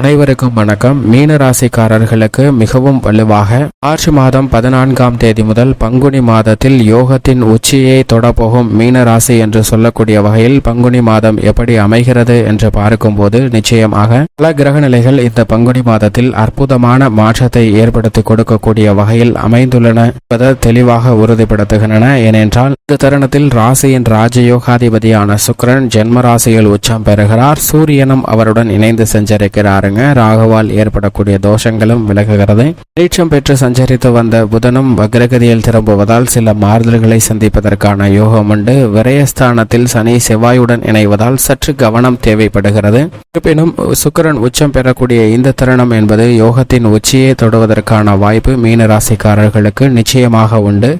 அனைவருக்கும் வணக்கம். மீன ராசிக்காரர்களுக்கு மிகவும் வலுவாக மார்ச் மாதம் பதினான்காம் தேதி முதல் பங்குனி மாதத்தில் யோகத்தின் உச்சியை தொடப்போகும் மீன ராசி என்று சொல்லக்கூடிய வகையில் பங்குனி மாதம் எப்படி அமைகிறது என்று பார்க்கும்போது நிச்சயமாக பல கிரக நிலைகள் இந்த பங்குனி மாதத்தில் அற்புதமான மாற்றத்தை ஏற்படுத்தி கொடுக்கக்கூடிய வகையில் அமைந்துள்ளன என்பதை தெளிவாக உறுதிப்படுத்துகின்றன. ஏனென்றால் இந்த தருணத்தில் ராசியின் ராஜயோகாதிபதியான சுக்ரன் ஜென்ம ராசியில் உச்சம் பெறுகிறார். சூரியனும் அவருடன் இணைந்து பாருங்க. ராகுவால் ஏற்படக்கூடிய தோஷங்களும் விலகுகிறது. நீச்சம் பெற்று சஞ்சரித்து வந்த புதனும் வக்ரகதியில் திரும்புவதால் சில மாறுதல்களை சந்திப்பதற்கான யோகம் உண்டு. விரயஸ்தானத்தில் சனி செவ்வாயுடன் இணைவதால் சற்று கவனம் தேவைப்படுகிறது. இருப்பினும் சுக்கிரன் உச்சம் பெறக்கூடிய இந்த தருணம் என்பது யோகத்தின் உச்சியை தொடுவதற்கான வாய்ப்பு மீன ராசிக்காரர்களுக்கு நிச்சயமாக உண்டு.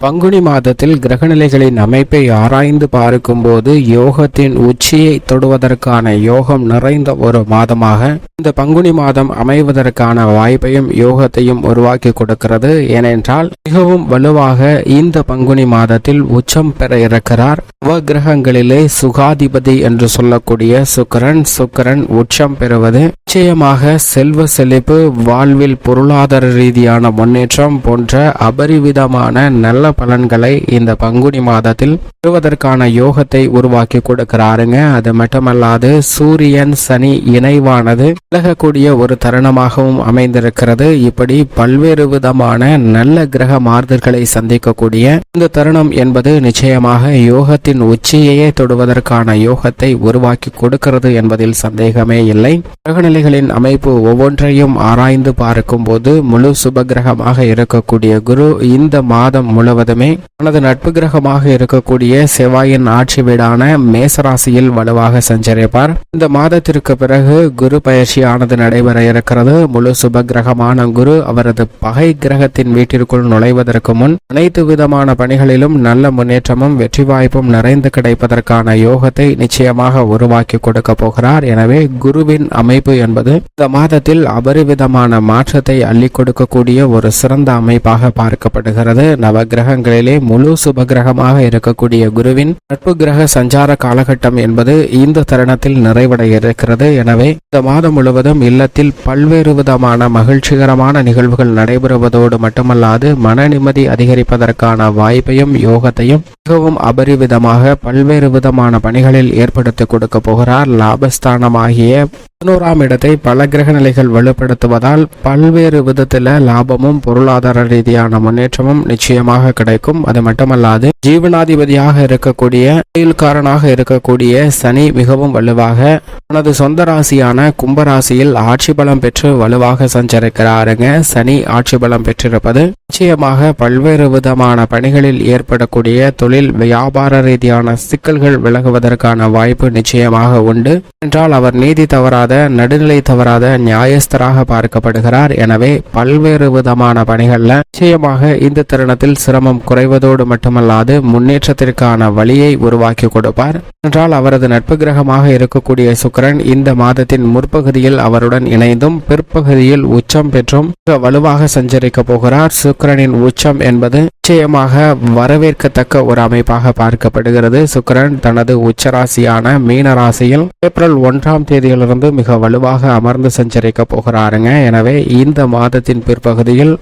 பங்குனி மாதத்தில் கிரகநிலைகளின் அமைப்பை ஆராய்ந்து பார்க்கும்போது யோகத்தின் உச்சியை தொடுவதற்கான யோகம் நிறைந்த ஒரு மாதமாக இந்த பங்குனி மாதம் அமைவதற்கான வாய்ப்பையும் யோகத்தையும் உருவாக்கி கொடுக்கிறது. ஏனென்றால் மிகவும் வலுவாக இந்த பங்குனி மாதத்தில் உச்சம் பெற இருக்கிறார். கிரகங்களிலே சுகாதிபதி என்று சொல்லக்கூடிய சுக்கரன் சுக்கரன் உச்சம் பெறுவது நிச்சயமாக செல்வ செழிப்பு வாழ்வில் பொருளாதார ரீதியான முன்னேற்றம் போன்ற அபரிவிதமான நல்ல பலன்களை இந்த பங்குனி மாதத்தில் பெறுவதற்கான யோகத்தை உருவாக்கி கொடுக்கிறாருங்க. அது மட்டுமல்லாது சூரியன் சனி இணைவானது விலகக்கூடிய ஒரு தருணமாகவும் அமைந்திருக்கிறது. இப்படி பல்வேறு விதமான நல்ல கிரக மாறுதல்களை சந்திக்கக்கூடிய இந்த தருணம் என்பது நிச்சயமாக யோகத்தின் உச்சியையே தொடுவதற்கான யோகத்தை உருவாக்கி கொடுக்கிறது என்பதில் சந்தேகமே இல்லை. கிரகநிலைகளின் அமைப்பு ஒவ்வொன்றையும் ஆராய்ந்து பார்க்கும்போது முழு சுபகிரகமாக இருக்கக்கூடிய குரு இந்த மாதம் முழுவதும் தனது நட்பு கிரகமாக இருக்கக்கூடிய செவ்வாயின் ஆட்சி வீடான மேசராசியில் வலுவாக சஞ்சரிப்பார். இந்த மாதத்திற்கு பிறகு குரு பயிற்சியானது நடைபெற இருக்கிறது. முழு சுப கிரகமான குரு அவரது பகை கிரகத்தின் வீட்டிற்குள் நுழைவதற்கு முன் அனைத்து விதமான பணிகளிலும் நல்ல முன்னேற்றமும் வெற்றி வாய்ப்பும் நிறைந்து கிடைப்பதற்கான யோகத்தை நிச்சயமாக உருவாக்கி கொடுக்க போகிறார். எனவே குருவின் அமைப்பு என்பது இந்த மாதத்தில் அபரிவிதமான மாற்றத்தை அள்ளி கொடுக்கக்கூடிய ஒரு சிறந்த அமைப்பாக பார்க்கப்படுகிறது. நவகிரக கிரகங்களிலே முழு சுப கிரகமாக இருக்கக்கூடிய குருவின் நட்பு கிரக சஞ்சார காலகட்டம் என்பது இந்த தருணத்தில் நிறைவடைய இருக்கிறது எனவே இந்த மாதம் முழுவதும் இல்லத்தில் பல்வேறு விதமான மகிழ்ச்சிகரமான நிகழ்வுகள் நடைபெறுவதோடு மட்டுமல்லாது மன நிம்மதி அதிகரிப்பதற்கான வாய்ப்பையும் யோகத்தையும் மிகவும் அபரிவிதமாக பல்வேறு விதமான பணிகளில் ஏற்படுத்தி கொடுக்க போகிறார். லாபஸ்தானமாகிய பதினோராம் இடத்தை பல கிரக நிலைகள் வலுப்படுத்துவதால் பல்வேறு விதத்தில் லாபமும் பொருளாதார ரீதியான முன்னேற்றமும் நிச்சயமாக கிடைக்கும். அது மட்டுமல்லாது ஜீவனாதிபதியாக இருக்கக்கூடிய தொழில்காரனாக இருக்கக்கூடிய சனி மிகவும் வலுவாக தனது சொந்த ராசியான கும்பராசியில் ஆட்சி பலம் பெற்று வலுவாக சஞ்சரிக்கிறாருங்க. சனி ஆட்சி பலம் பெற்றிருப்பது நிச்சயமாக பல்வேறு விதமான பணிகளில் ஏற்படக்கூடிய தொழில் வியாபார ரீதியான சிக்கல்கள் விலகுவதற்கான வாய்ப்பு நிச்சயமாக உண்டு. என்றால் அவர் நீதி தவறாத நடுநிலை தவறாத நியாயஸ்தராக பார்க்கப்படுகிறார். எனவே பல்வேறு விதமான பணிகள்ல நிச்சயமாக இந்த தருணத்தில் சிரமம் குறைவதோடு மட்டுமல்லாது முன்னேற்றத்திற்கான வழியை உருவாக்கி கொடுப்பார். என்றால் அவரது நட்பு கிரகமாக இருக்கக்கூடிய சுக்கிரன் இந்த மாதத்தின் முற்பகுதியில் அவருடன் இணைந்தும் பிற்பகுதியில் உச்சம் பெற்றும் மிக வலுவாக சஞ்சரிக்க போகிறார். சுக்கரனின் உச்சம் என்பது நிச்சயமாக வரவேற்கத்தக்க ஒரு அமைப்பாக பார்க்கப்படுகிறது. சுக்கரன் தனது உச்சராசியான மீன ராசியில் ஏப்ரல் ஒன்றாம் தேதியிலிருந்து மிக வலுவாக அமர்ந்து சஞ்சரிக்க போகிறாருங்க. எனவே இந்த மாதத்தின் பிற்பகுதியில்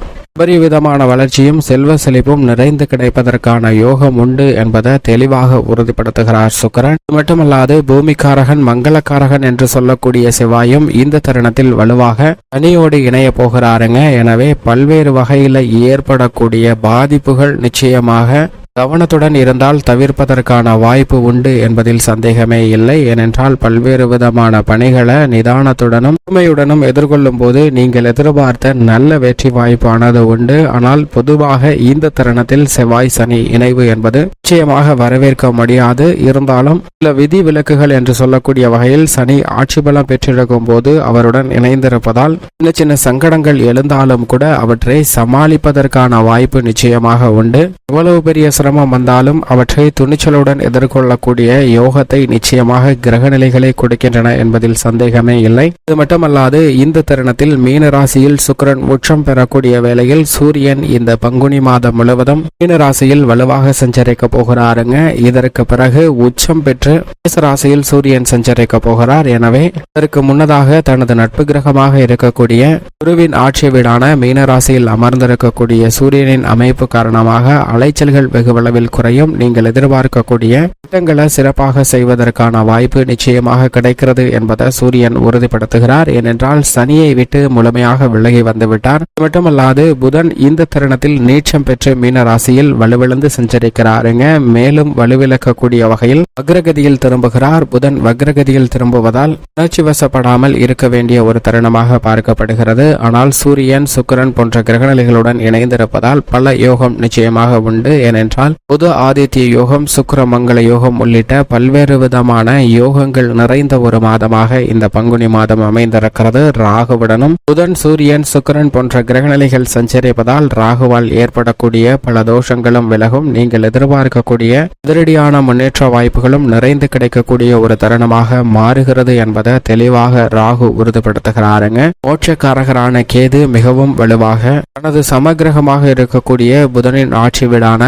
விதமான வளர்ச்சியும் செல்வ செழிப்பும் நிறைந்து கிடைப்பதற்கான யோகம் உண்டு என்பதை தெளிவாக உறுதிப்படுத்துகிறார் சுக்கரன். இது மட்டுமல்லாது பூமிக்காரகன் மங்களக்காரகன் என்று சொல்லக்கூடிய செவ்வாயும் இந்த தருணத்தில் வலுவாக தனியோடு இணைய போகிறாருங்க. எனவே பல்வேறு வகையில் ஏற்படக்கூடிய பாதிப்புகள் நிச்சயமாக கவனத்துடன் இருந்தால் தவிர்ப்பதற்கான வாய்ப்பு உண்டு என்பதில் சந்தேகமே இல்லை. ஏனென்றால் பல்வேறு விதமான பணிகளை நிதானத்துடனும் உண்மையுடனும் எதிர்கொள்ளும் போது நீங்கள் எதிர்பார்த்த நல்ல வெற்றி வாய்ப்பானது உண்டு. ஆனால் பொதுவாக இந்த தருணத்தில் செவ்வாய் சனி இணைவு என்பது நிச்சயமாக வரவேற்க முடியாது. இருந்தாலும் சில விதி விலக்குகள் என்று சொல்லக்கூடிய வகையில் சனி ஆட்சி பலம் பெற்றிருக்கும் போது அவருடன் இணைந்திருப்பதால் சின்ன சின்ன சங்கடங்கள் எழுந்தாலும் கூட அவற்றை சமாளிப்பதற்கான வாய்ப்பு நிச்சயமாக உண்டு. எவ்வளவு பெரிய சிரமம் வந்தாலும் அவற்றை துணிச்சலுடன் எதிர்கொள்ளக்கூடிய யோகத்தை நிச்சயமாக கிரகநிலைகளை கொடுக்கின்றன என்பதில் சந்தேகமே இல்லை. இது மட்டுமல்லாது இந்த தருணத்தில் மீன ராசியில் சுக்கிரன் உச்சம் பெறக்கூடிய வேளையில் சூரியன் இந்த பங்குனி மாதம் முழுவதும் மீன ராசியில் வலுவாக சஞ்சரிக்க போகிறாருங்க. இதற்கு பிறகு உச்சம் பெற்று மேச ராசியில் சூரியன் சஞ்சரிக்க போகிறார். எனவே இதற்கு முன்னதாக தனது நட்பு கிரகமாக இருக்கக்கூடிய குருவின் ஆட்சி வீடான மீன ராசியில் அமர்ந்திருக்கக்கூடிய சூரியனின் அமைப்பு காரணமாக அலைச்சல்கள் வெகு வெகுவளவில் குறையும். நீங்கள் எதிர்பார்க்கக்கூடிய திட்டங்களை சிறப்பாக செய்வதற்கான வாய்ப்பு நிச்சயமாக கிடைக்கிறது என்பதை சூரியன் உறுதிப்படுத்துகிறார். ஏனென்றால் சனியை விட்டு முழுமையாக விலகி வந்துவிட்டார். அது மட்டுமல்லாது புதன் இந்த தருணத்தில் நீச்சம் பெற்று மீன ராசியில் வலுவிழந்து சஞ்சரிக்கிறாருங்க மேலும் வலுவிழக்கக்கூடிய வகையில் வக்ரகதியில் திரும்புகிறார். புதன் வக்ரகதியில் திரும்புவதால் உணர்ச்சி வசப்படாமல் இருக்க வேண்டிய ஒரு தருணமாக பார்க்கப்படுகிறது. ஆனால் சூரியன் சுக்கிரன் போன்ற கிரகநிலைகளுடன் இணைந்திருப்பதால் பல யோகம் நிச்சயமாக உண்டு. ஏனென்றால் புது ஆதித்ய யோகம் சுக்கர மங்கள யோகம் உள்ளிட்ட பல்வேறு விதமான யோகங்கள் நிறைந்த ஒரு மாதமாக இந்த பங்குனி மாதம் அமைந்திருக்கிறது. ராகுவுடனும் புதன் சூரியன் சுக்கரன் போன்ற கிரகநிலைகள் சஞ்சரிப்பதால் ராகுவால் ஏற்படக்கூடிய பல தோஷங்களும் விலகும். நீங்கள் எதிர்பார்க்கக்கூடிய அதிரடியான முன்னேற்ற வாய்ப்புகளும் நிறைந்து கிடைக்கக்கூடிய ஒரு தருணமாக மாறுகிறது என்பதை தெளிவாக ராகு உறுதிப்படுத்துகிறாருங்க. மோட்சக்காரகரான கேது மிகவும் வலுவாக தனது சமகிரகமாக இருக்கக்கூடிய புதனின் ஆட்சி வீடான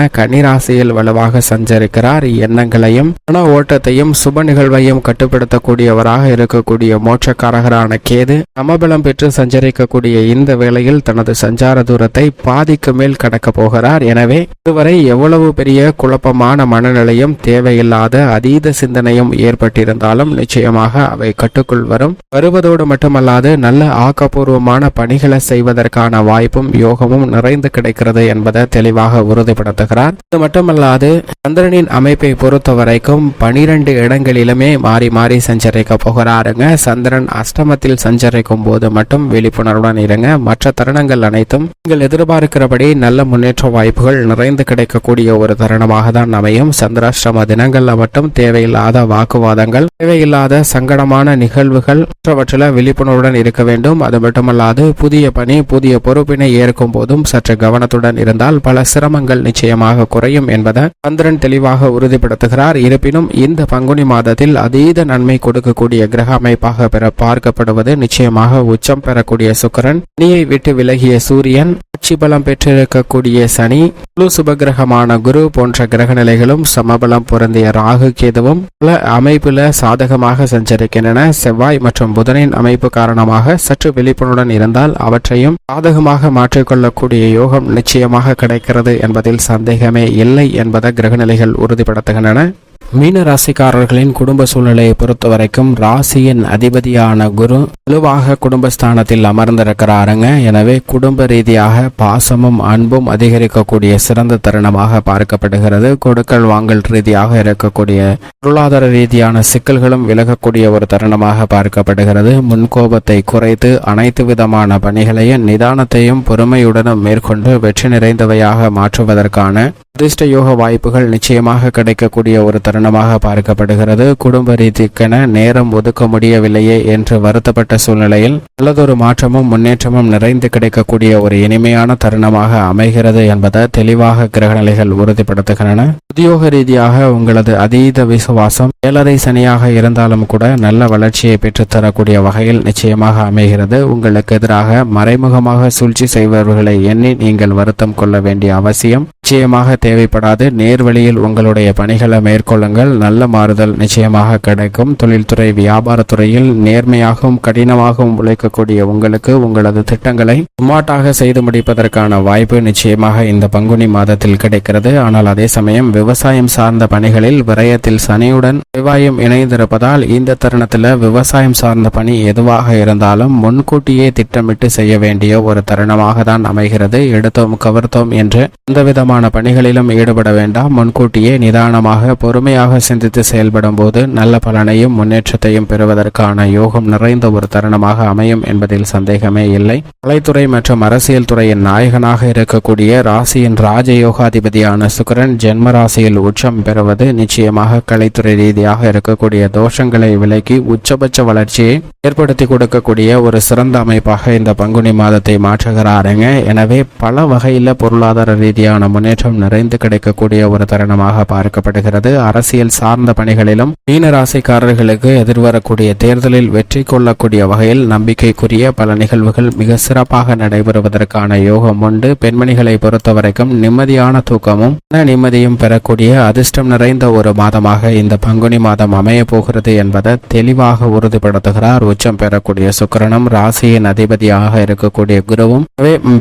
ராசியில் வலுவாக சஞ்சரிக்கிறார். எண்ணங்களையும் மன ஓட்டத்தையும் சுப நிகழ்வையும் கட்டுப்படுத்தக்கூடியவராக இருக்கக்கூடிய மோட்சக்காரகரான கேது சமபலம் பெற்று சஞ்சரிக்கக்கூடிய இந்த வேளையில் தனது சஞ்சார தூரத்தை பாதிக்கு மேல் கடக்க போகிறார். எனவே இதுவரை எவ்வளவு பெரிய குழப்பமான மனநிலையும் தேவையில்லாத அதீத சிந்தனையும் ஏற்பட்டிருந்தாலும் நிச்சயமாக அவை கட்டுக்குள் வரும். வருவதோடு மட்டுமல்லாது நல்ல ஆக்கப்பூர்வமான பணிகளை செய்வதற்கான வாய்ப்பும் யோகமும் நிறைந்து கிடைக்கிறது என்பதை தெளிவாக உறுதிப்படுத்துகிறார். மட்டுமல்லாது சந்திரனின் அமைப்பை பொறுத்த வரைக்கும் பனிரெண்டு இடங்களிலுமே மாறி மாறி சஞ்சரிக்க போகிறாருங்க. சந்திரன் அஷ்டமத்தில் சஞ்சரிக்கும் போது மட்டும் விழிப்புணர்வுடன் இருங்க. மற்ற தருணங்கள் அனைத்தும் நீங்கள் எதிர்பார்க்கிறபடி நல்ல முன்னேற்ற வாய்ப்புகள் நிறைந்து கிடைக்கக்கூடிய ஒரு தருணமாக தான் அமையும். சந்திராஷ்டம தினங்கள்ல மட்டும் தேவையில்லாத வாக்குவாதங்கள் தேவையில்லாத சங்கடமான நிகழ்வுகள் மற்றவற்றில் விழிப்புணர்வுடன் இருக்க வேண்டும். அது மட்டுமல்லாது புதிய பணி புதிய பொறுப்பினை ஏற்கும் போதும் சற்று கவனத்துடன் இருந்தால் பல சிரமங்கள் நிச்சயமாக குறையும் என்பதை சந்திரன் தெளிவாக உறுதிப்படுத்துகிறார். இருப்பினும் இந்த பங்குனி மாதத்தில் அதீத நன்மை கொடுக்கக்கூடிய கிரக அமைப்பாக பெற பார்க்கப்படுவது நிச்சயமாக உச்சம் பெறக்கூடிய சுக்கிரன். நீயை விட்டு விலகிய சூரியன் ஆட்சி பலம் பெற்றிருக்கக்கூடிய சனி குழு சுபகிரகமான குரு போன்ற கிரக நிலைகளும் சமபலம் பொருந்திய ராகு கேதுவும் பல அமைப்புல சாதகமாக சஞ்சரிக்கின்றன. செவ்வாய் மற்றும் புதனின் அமைப்பு காரணமாக சற்று விழிப்புணர்வுடன் இருந்தால் அவற்றையும் சாதகமாக மாற்றிக்கொள்ளக்கூடிய யோகம் நிச்சயமாக கிடைக்கிறது என்பதில் சந்தேகமே இல்லை என்பதை கிரகநிலைகள் உறுதிப்படுத்துகின்றன. மீன ராசிக்காரர்களின் குடும்ப சூழ்நிலையை பொறுத்த வரைக்கும் ராசியின் அதிபதியான குரு வலுவாக குடும்பஸ்தானத்தில் அமர்ந்திருக்கிறாருங்க. எனவே குடும்ப ரீதியாக பாசமும் அன்பும் அதிகரிக்கக்கூடிய சிறந்த தருணமாக பார்க்கப்படுகிறது. கொடுக்கல் வாங்கல் ரீதியாக இருக்கக்கூடிய பொருளாதார ரீதியான சிக்கல்களும் விலகக்கூடிய ஒரு தருணமாக பார்க்கப்படுகிறது. முன்கோபத்தை குறைத்து அனைத்து விதமான பணிகளையும் நிதானத்தையும் பொறுமையுடனும் மேற்கொண்டு வெற்றி நிறைந்தவையாக மாற்றுவதற்கான அதிர்ஷ்ட யோக வாய்ப்புகள் நிச்சயமாக கிடைக்கக்கூடிய ஒரு தருணமாக பார்க்கப்படுகிறது. குடும்ப ரீதிக்கென நேரம் ஒதுக்க முடியவில்லையே என்று வருத்தப்பட்ட சூழ்நிலையில் நல்லதொரு மாற்றமும் முன்னேற்றமும் நிறைந்து கிடைக்கக்கூடிய ஒரு இனிமையான தருணமாக அமைகிறது என்பதை தெளிவாக கிரகநிலைகள் உறுதிப்படுத்துகின்றன. உத்தியோக ரீதியாக உங்களது அதீத விசுவாசம் ஏழரை சனியாக இருந்தாலும் கூட நல்ல வளர்ச்சியை பெற்றுத்தரக்கூடிய வகையில் நிச்சயமாக அமைகிறது. உங்களுக்கு எதிராக மறைமுகமாக சூழ்ச்சி செய்பவர்களை எண்ணி நீங்கள் வருத்தம் கொள்ள வேண்டிய அவசியம் நிச்சயமாக தேவைப்படாது. நேர்வழியில் உங்களுடைய பணிகளை மேற்கொள்ளுங்கள் நல்ல மாறுதல் நிச்சயமாக கிடைக்கும். தொழில்துறை வியாபாரத்துறையில் நேர்மையாகவும் கடினமாகவும் உழைக்கக்கூடிய உங்களுக்கு உங்களது திட்டங்களை சுமாட்டாக செய்து முடிப்பதற்கான வாய்ப்பு நிச்சயமாக இந்த பங்குனி மாதத்தில் கிடைக்கிறது. ஆனால் அதே சமயம் விவசாயம் சார்ந்த பணிகளில் விரயத்தில் சனியுடன் செவ்வாயும் இணைந்திருப்பதால் இந்த தருணத்தில் விவசாயம் சார்ந்த பணி எதுவாக இருந்தாலும் முன்கூட்டியே திட்டமிட்டு செய்ய வேண்டிய ஒரு தருணமாக தான் அமைகிறது. எடுத்தோம் கவர்த்தோம் என்று எந்த விதமான பணிகளிலும் ஈடுபட வேண்டாம். முன்கூட்டியே நிதானமாக பொறுமை முழுமையாக சிந்தித்து செயல்படும் போது நல்ல பலனையும் முன்னேற்றத்தையும் பெறுவதற்கான யோகம் நிறைந்த ஒரு தருணமாக அமையும் என்பதில் சந்தேகமே இல்லை. கலைத்துறை மற்றும் அரசியல் துறையின் நாயகனாக இருக்கக்கூடிய ராசியின் ராஜயோகாதிபதியான சுக்கரன் ஜென்ம ராசியில் உச்சம் பெறுவது நிச்சயமாக கலைத்துறை ரீதியாக இருக்கக்கூடிய தோஷங்களை விலக்கி உச்சபட்ச வளர்ச்சியை ஏற்படுத்தி கொடுக்கக்கூடிய ஒரு சிறந்த அமைப்பாக இந்த பங்குனி மாதத்தை மாற்றுகிறாருங்க. எனவே பல வகையில் பொருளாதார ரீதியான முன்னேற்றம் நிறைந்து கிடைக்கக்கூடிய ஒரு தருணமாக பார்க்கப்படுகிறது. அரசியல் சார்ந்த பணிகளிலும் மீன ராசிக்காரர்களுக்கு எதிர்வரக்கூடிய தேர்தலில் வெற்றி கொள்ளக்கூடிய வகையில் நம்பிக்கைக்குரிய பல நிகழ்வுகள் மிக சிறப்பாக நடைபெறுவதற்கான யோகம் உண்டு. பெண்மணிகளை பொறுத்தவரைக்கும் நிம்மதியான தூக்கமும் மன நிம்மதியும் பெறக்கூடிய அதிர்ஷ்டம் நிறைந்த ஒரு மாதமாக இந்த பங்குனி மாதம் அமைய போகிறது என்பதை தெளிவாக உறுதிப்படுத்துகிறார். உச்சம் பெறக்கூடிய சுக்கரனும் ராசியின் அதிபதியாக இருக்கக்கூடிய குருவும்.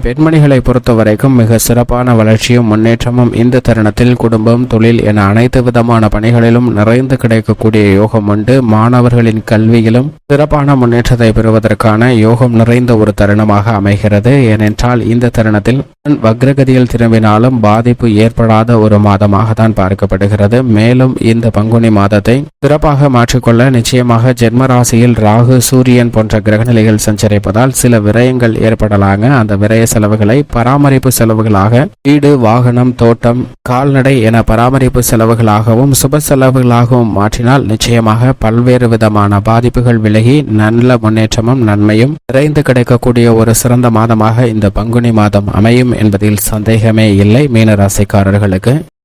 பெண்மணிகளை பொறுத்தவரைக்கும் மிக சிறப்பான வளர்ச்சியும் முன்னேற்றமும் இந்த தருணத்தில் குடும்பம் தொழில் என அனைத்து விதமான பணிகளிலும் நிறைந்து கிடைக்கக்கூடிய யோகம் உண்டு. மாணவர்களின் கல்வியிலும் சிறப்பான முன்னேற்றத்தை பெறுவதற்கான யோகம் நிறைந்த ஒரு தருணமாக அமைகிறது. ஏனென்றால் இந்த தருணத்தில் வக்ரகதியில் திரும்பினாலும் பாதிப்பு ஏற்படாத ஒரு மாதமாக தான் பார்க்கப்படுகிறது. மேலும் இந்த பங்குனி மாதத்தை சிறப்பாக மாற்றிக்கொள்ள நிச்சயமாக ஜென்ம ராசியில் ராகு சூரியன் போன்ற கிரகநிலைகள் சஞ்சரிப்பதால் சில விரயங்கள் ஏற்படலாங்க. அந்த விரய செலவுகளை பராமரிப்பு செலவுகளாக வீடு வாகனம் தோட்டம் கால்நடை என பராமரிப்பு செலவுகளாகவும் சுப செலவுகளாகவும் மாற்றினால் நிச்சயமாக பல்வேறு விதமான பாதிப்புகள் விலகி நல்ல முன்னேற்றமும் நன்மையும் நிறைந்து கிடைக்கக்கூடிய ஒரு சிறந்த மாதமாக இந்த பங்குனி மாதம் அமையும் என்பதில் சந்தேகமே இல்லை மீனராசிக்காரர்களுக்கு.